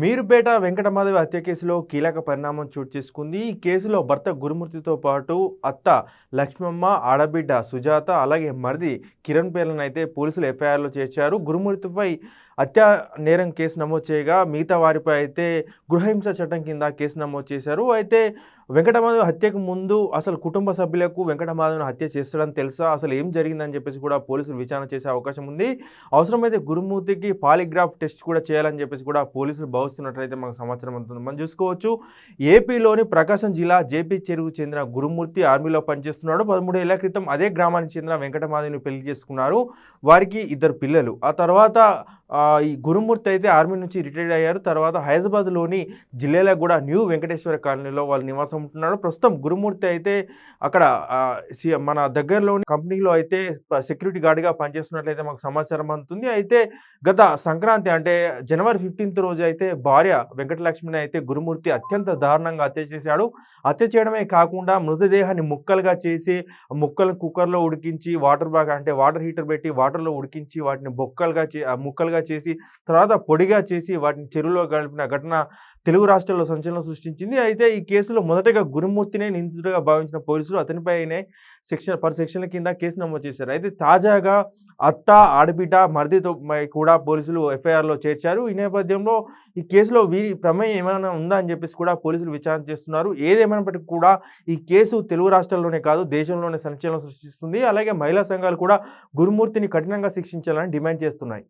మీరుపేట వెంకటమాధవి హత్య కేసులో కీలక పరిణామం చోటు చేసుకుంది. ఈ కేసులో భర్త గురుమూర్తితో పాటు అత్త లక్ష్మమ్మ ఆడబిడ్డ సుజాత అలాగే మరిది కిరణ్ పేర్లను అయితే పోలీసులు ఎఫ్ఐఆర్లో చేర్చారు. గురుమూర్తిపై హత్యా నేరం కేసు నమోదు చేయగా మిగతా వారిపై అయితే గృహహింస చట్టం కింద కేసు నమోదు చేశారు. అయితే వెంకటమాధవ్ హత్యకు ముందు అసలు కుటుంబ సభ్యులకు వెంకటమాధవ్ను హత్య చేస్తాడని తెలుసా? అసలు ఏం జరిగిందని చెప్పేసి కూడా పోలీసులు విచారణ చేసే అవకాశం ఉంది. అవసరమైతే గురుమూర్తికి పాలిగ్రాఫ్ టెస్ట్ కూడా చేయాలని చెప్పేసి కూడా పోలీసులు భావిస్తున్నట్లయితే మనకు సమాచారం అందుతుంది. మనం చూసుకోవచ్చు ఏపీలోని ప్రకాశం జిల్లా జేపీ చెరువుకు చెందిన గురుమూర్తి ఆర్మీలో పనిచేస్తున్నాడు. పదమూడు ఏళ్ళ క్రితం అదే గ్రామానికి చెందిన వెంకటమాధవిని పెళ్ళి చేసుకున్నారు. వారికి ఇద్దరు పిల్లలు. ఆ తర్వాత ఈ గురుమూర్తి అయితే ఆర్మీ నుంచి రిటైర్డ్ అయ్యారు. తర్వాత హైదరాబాద్లోని జిల్లాలో కూడా న్యూ వెంకటేశ్వర కాలనీలో వాళ్ళు నివాసం ఉంటున్నారు. ప్రస్తుతం గురుమూర్తి అయితే అక్కడ మన దగ్గరలోని కంపెనీలో అయితే సెక్యూరిటీ గార్డ్గా పనిచేస్తున్నట్లయితే మాకు సమాచారం అందుతుంది. అయితే గత సంక్రాంతి అంటే జనవరి ఫిఫ్టీన్త్ రోజు అయితే భార్య వెంకటలక్ష్మిని అయితే గురుమూర్తి అత్యంత దారుణంగా హత్య చేశాడు. హత్య చేయడమే కాకుండా మృతదేహాన్ని ముక్కలుగా చేసి ముక్కలు ముక్కలను కుక్కర్లో ఉడికించి వాటర్ బాగా అంటే వాటర్ హీటర్ పెట్టి వాటర్లో ఉడికించి వాటిని బొక్కలుగా చే ముక్కలుగా చేసి తర్వాత పొడిగా చేసి వాటిని చెరువులో గడిపిన ఘటన తెలుగు రాష్ట్రాల్లో సంచలనం సృష్టించింది. అయితే ఈ కేసులో మొదటగా గురుమూర్తినే నిందితుడిగా భావించిన పోలీసులు అతనిపైనే సెక్షన్ పర్ సెక్షన్ల కింద కేసు నమోదు చేశారు. అయితే తాజాగా అత్త ఆడబిడ్డ మరిదితో కూడా పోలీసులు ఎఫ్ఐఆర్లో చేర్చారు. ఈ నేపథ్యంలో ఈ కేసులో వీరి ప్రమేయం ఏమైనా ఉందా అని చెప్పేసి కూడా పోలీసులు విచారణ చేస్తున్నారు. ఏదేమైనప్పటికీ కూడా ఈ కేసు తెలుగు రాష్ట్రాల్లోనే కాదు దేశంలోనే సంచలనం సృష్టిస్తుంది. అలాగే మహిళా సంఘాలు కూడా గురుమూర్తిని కఠినంగా శిక్షించాలని డిమాండ్ చేస్తున్నాయి.